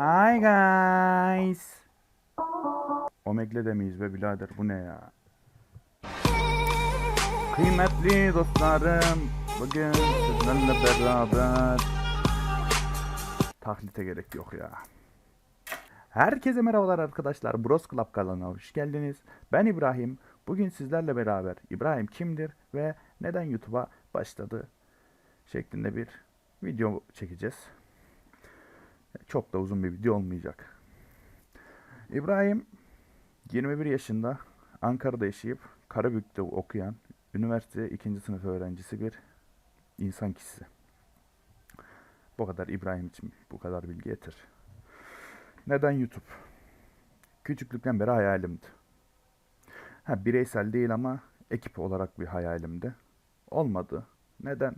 Hi guys. Omegle de miyiz be birader bu ne ya? Kıymetli dostlarım bugün sizlerle beraber taklite gerek yok ya. Herkese merhabalar arkadaşlar. Bros Club kanalına hoş geldiniz. Ben İbrahim. Bugün sizlerle beraber İbrahim kimdir ve neden YouTube'a başladı şeklinde bir video çekeceğiz. Çok da uzun bir video olmayacak. İbrahim 21 yaşında Ankara'da yaşayıp Karabük'te okuyan üniversite 2. sınıf öğrencisi bir insan kişisi. Bu kadar İbrahim için bu kadar bilgi yeter. Neden YouTube? Küçüklükten beri hayalimdi. Ha, bireysel değil ama ekip olarak bir hayalimdi. Olmadı. Neden?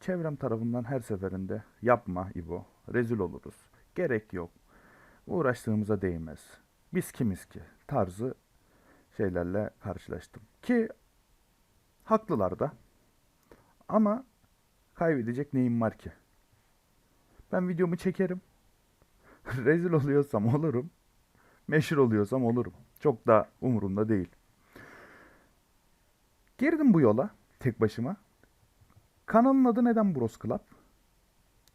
Çevrem tarafından her seferinde yapma İbo, rezil oluruz. Gerek yok. Uğraştığımıza değmez. Biz kimiz ki? Tarzı şeylerle karşılaştım. Ki haklılar da. Ama kaybedecek neyim var ki? Ben videomu çekerim. rezil oluyorsam olurum. Meşhur oluyorsam olurum. Çok da umurumda değil. Girdim bu yola tek başıma. Kanalın adı neden Bros Club?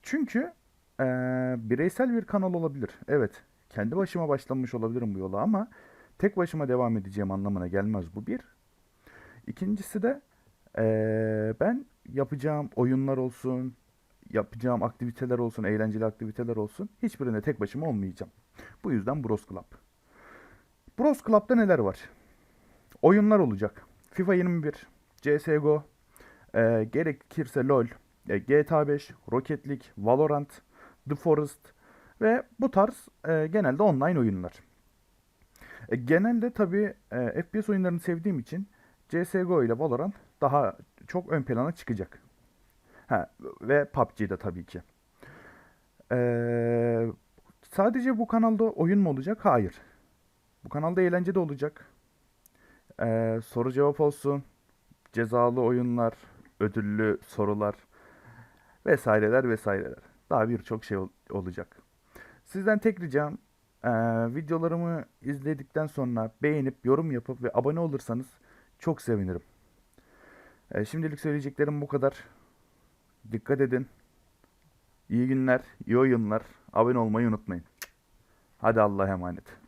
Çünkü eee, bireysel bir kanal olabilir. Evet, kendi başıma başlamış olabilirim bu yola ama tek başıma devam edeceğim anlamına gelmez bu bir. İkincisi de eee, ben yapacağım oyunlar olsun, yapacağım aktiviteler olsun, eğlenceli aktiviteler olsun hiçbirinde tek başıma olmayacağım. Bu yüzden Bros Club. Bros Club'da neler var? Oyunlar olacak. FIFA 21, CSGO, e, gerekirse LoL, e, GTA 5, Rocket League, Valorant, The Forest ve bu tarz e, genelde online oyunlar. E, genelde tabii e, FPS oyunlarını sevdiğim için CSGO ile Valorant daha çok ön plana çıkacak. Ha, ve PUBG'de tabii ki. E, sadece bu kanalda oyun mu olacak? Hayır. Bu kanalda eğlence de olacak. E, soru cevap olsun, cezalı oyunlar, ödüllü sorular vesaireler vesaireler. Daha birçok şey ol- olacak. Sizden tek ricam eee, videolarımı izledikten sonra beğenip yorum yapıp ve abone olursanız çok sevinirim. Eee, şimdilik söyleyeceklerim bu kadar. Dikkat edin. İyi günler, iyi oyunlar. Abone olmayı unutmayın. Hadi Allah'a emanet.